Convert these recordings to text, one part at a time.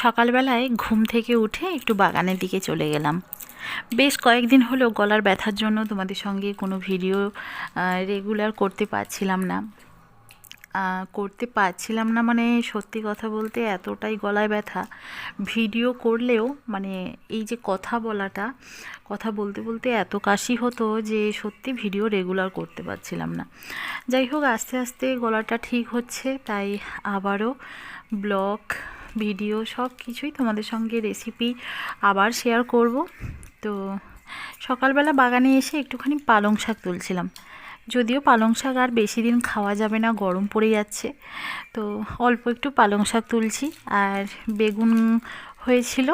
সকালবেলায় ঘুম থেকে উঠে একটু বাগানের দিকে চলে গেলাম। বেশ কয়েকদিন হলো গলার ব্যথার জন্য তোমাদের সঙ্গে কোনো ভিডিও রেগুলার করতে পারছিলাম না। করতে পারছিলাম না মানে সত্যি কথা বলতে এতটাই গলায় ব্যথা। ভিডিও করলেও মানে এই যে কথা বলাটা, কথা বলতে বলতে এত কাশি হতো যে সত্যি ভিডিও রেগুলার করতে পারছিলাম না। যাই হোক, আস্তে আস্তে গলাটা ঠিক হচ্ছে, তাই আবারও ব্লগ ভিডিও সব কিছুই তোমাদের সঙ্গে রেসিপি আবার শেয়ার করব। তো সকালবেলা বাগানে এসে একটুখানি পালং শাক তুলছিলাম। যদিও পালং শাক আর বেশি দিন খাওয়া যাবে না, গরম পড়ে যাচ্ছে। তো অল্প একটু পালং শাক তুলছি। আর বেগুন হয়েছিল।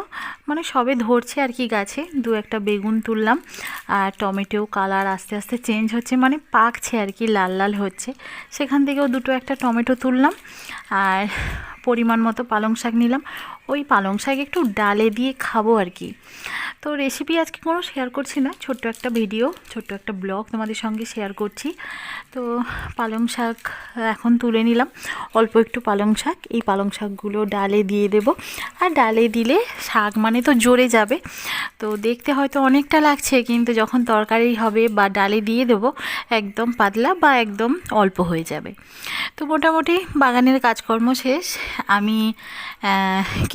মানে সবে ধরছে আর কি গাছে। দু একটা বেগুন তুললাম। আর টমেটো কালার আস্তে আস্তে চেঞ্জ হচ্ছে। মানে পাকছে আর কি, লাল লাল হচ্ছে। সেখান থেকেও দুটো একটা টমেটো তুললাম। আর পরিমাণ মতো পালং শাক নিলাম। ওই পালং শাক একটু ডালে দিয়ে খাব আর কি। তো রেসিপি আজকে কোনো শেয়ার করছি না, ছোট্ট একটা ভিডিও ছোট্ট একটা ব্লগ তোমাদের সঙ্গে শেয়ার করছি। তো পালং শাক এখন তুলে নিলাম, অল্প একটু পালং শাক, এই পালং শাকগুলো ডালে দিয়ে দেব। আর ডালে দিলে শাক মানে তো জোরে যাবে। তো দেখতে হয়তো অনেকটা লাগছে, কিন্তু যখন তরকারি হবে বা ডালে দিয়ে দেবো, একদম পাতলা বা একদম অল্প হয়ে যাবে। তো মোটামুটি বাগানের কাজকর্ম শেষ। আমি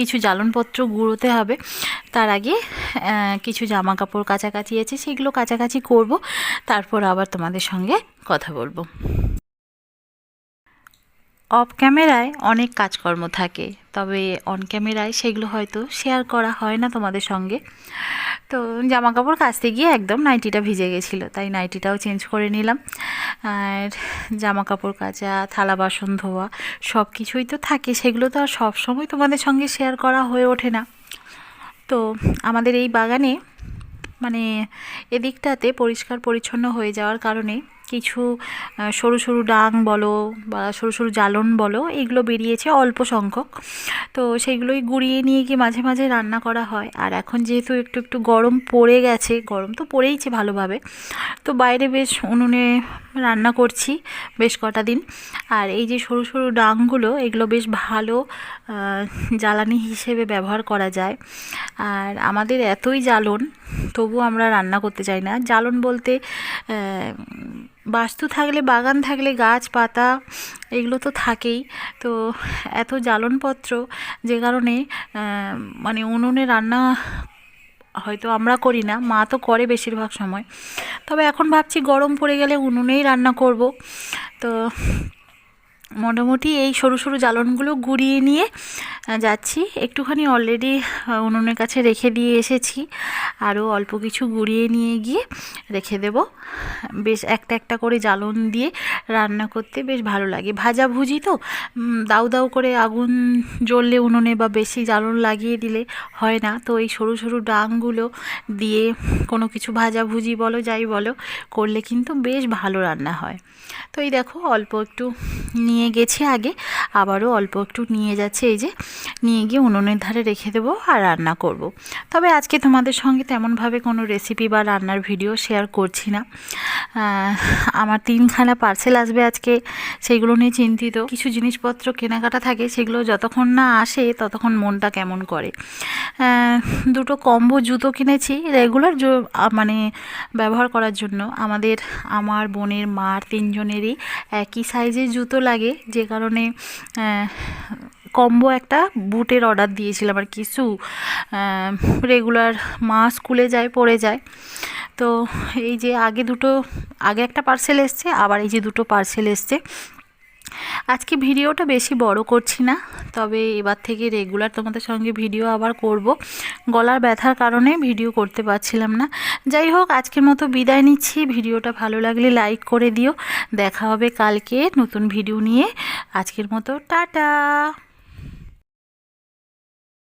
কিছু জ্বালনপত্র গুঁড়োতে হবে। তার আগে কিছু জামা কাপড় কাছাকাছি আছে, সেগুলো কাছাকাছি করব। তারপর আবার তোমাদের সঙ্গে কথা বলব। অফ ক্যামেরায় অনেক কাজকর্ম থাকে। তবে অন ক্যামেরায় সেগুলো হয়তো শেয়ার করা হয় না তোমাদের সঙ্গে। তো জামা কাপড় কাচতে গিয়ে একদম নাইটিটা ভিজে গেছিল, তাই নাইটিটাও চেঞ্জ করে নিলাম। আর জামা কাপড় কাচা, থালা বাসন ধোয়া সব কিছুই তো থাকে, সেগুলো তো আর সব সময় তোমাদের সঙ্গে শেয়ার করা হয়ে ওঠে না। তো আমাদের এই বাগানে মানে এদিকটাতে পরিষ্কার পরিচ্ছন্ন হয়ে যাওয়ার কারণে কিছু সরু সরু ডাং বলো বা সরু সরু জ্বালন বলো, এগুলো বেরিয়েছে অল্প সংখ্যক। তো সেগুলোই গুঁড়িয়ে নিয়ে গিয়ে মাঝে মাঝে রান্না করা হয়। আর এখন যেহেতু একটু একটু গরম পড়ে গেছে, গরম তো পড়েইছে ভালোভাবে, তো বাইরে বেশ উনুনে রান্না করছি বেশ কটা দিন। আর এই যে সরু সরু ডাংগুলো, এগুলো বেশ ভালো জ্বালানি হিসেবে ব্যবহার করা যায়। আর আমাদের এতই জ্বালন তবু আমরা রান্না করতে চাই না। জ্বালন বলতে বাস্তু থাকলে বাগান থাকলে গাছ, পাতা, এগুলো তো থাকেই। তো এত জ্বালনপত্র যে কারণে মানে উনুনে রান্না হয়তো আমরা করি না, মা তো করে বেশিরভাগ সময়। তবে এখন ভাবছি গরম পড়ে গেলে উনুনেই রান্না করব। তো মোটামুটি এই সরু সরু জ্বালনগুলো গুঁড়িয়ে নিয়ে যাচ্ছি। একটুখানি অলরেডি উনুনের কাছে রেখে দিয়ে এসেছি। আরও অল্প কিছু গুঁড়িয়ে নিয়ে গিয়ে রেখে দেব। বেশ একটা একটা করে জ্বালন দিয়ে রান্না করতে বেশ ভালো লাগে। ভাজা ভুজি তো দাউ দাউ করে আগুন জ্বললে উনুনে বা বেশি জ্বালন লাগিয়ে দিলে হয় না। তো এই সরু সরু ডাংগুলো দিয়ে কোনো কিছু ভাজা ভুজি বলো, যাই বলো, করলে কিন্তু বেশ ভালো রান্না হয়। তো এই দেখো, অল্প একটু নিয়ে গেছি আগে, আবারও অল্প একটু নিয়ে যাচ্ছে, এই যে নিয়ে গিয়ে উনুনের ধারে রেখে দেবো আর রান্না করব। তবে আজকে তোমাদের সঙ্গে তেমনভাবে কোনো রেসিপি বা রান্নার ভিডিও শেয়ার করছি না। আমার তিনখানা পার্সেল আসবে আজকে সেইগুলো নিয়ে চিন্তিত। কিছু জিনিসপত্র কেনাকাটা থাকে, সেগুলো যতক্ষণ না আসে ততক্ষণ মনটা কেমন করে। দুটো কম্বো জুতো কিনেছি রেগুলার মানে ব্যবহার করার জন্য। আমাদের, আমার বোনের মার তিনজনেরই একই সাইজের জুতো লাগে যে কারণে কম্বো একটা বুটের অর্ডার দিয়েছিলাম আর কিছু রেগুলার মা স্কুলে যায়, পড়ে যায়। তো এই যে আগে দুটো, আগে একটা পার্সেল এসছে, আবার এই যে দুটো পার্সেল এসছে। আজকে ভিডিওটা বেশি বড় করছি না, তবে এবার থেকে রেগুলার তোমাদের সঙ্গে ভিডিও আবার করব। গলার ব্যথার কারণে ভিডিও করতে পারছিলাম না। যাই হোক, আজকের মতো বিদায় নিচ্ছি। ভিডিওটা ভালো লাগলে লাইক করে দিও। দেখা হবে কালকে নতুন ভিডিও নিয়ে। আজকের মতো, টাটা!